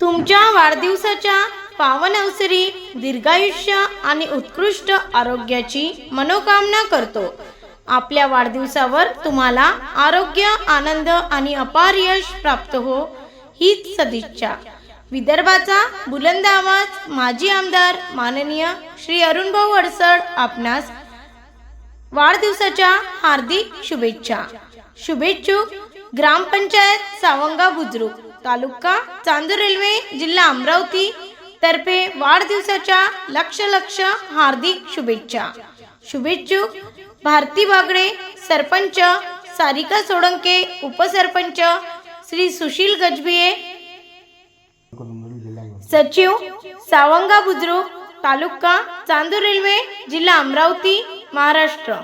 तुमच्या वाढदिवसाच्या पावन अवसरी दीर्घायुष्य आणि उत्कृष्ट आरोग्याची मनोकामना करतो. आपल्या वाढदिवसावर तुम्हाला आरोग्य आनंद आणि अपार यश प्राप्त हो हीच सदिच्छा. विदर्भाचा बुलंद आवाज माजी आमदार माननीय श्री अरुणभाऊ अडसड आपणास वाढदिवसाच्या हार्दिक शुभेच्छा. शुभेच्छुक ग्रामपंचायत सावंगा बुद्रुक तालुका चांदूर रेल्वे जिल्हा अमरावती तर्फे वाढदिवसाच्या लक्ष लक्ष हार्दिक शुभेच्छा. शुभेच्छुक भारती बागडे सरपंच सारिका सोळंके उपसरपंच श्री सुशील गजबिये सचिव सावंगा बुद्रुक तालुका चांदूर रेल्वे जिल्हा अमरावती महाराष्ट्र.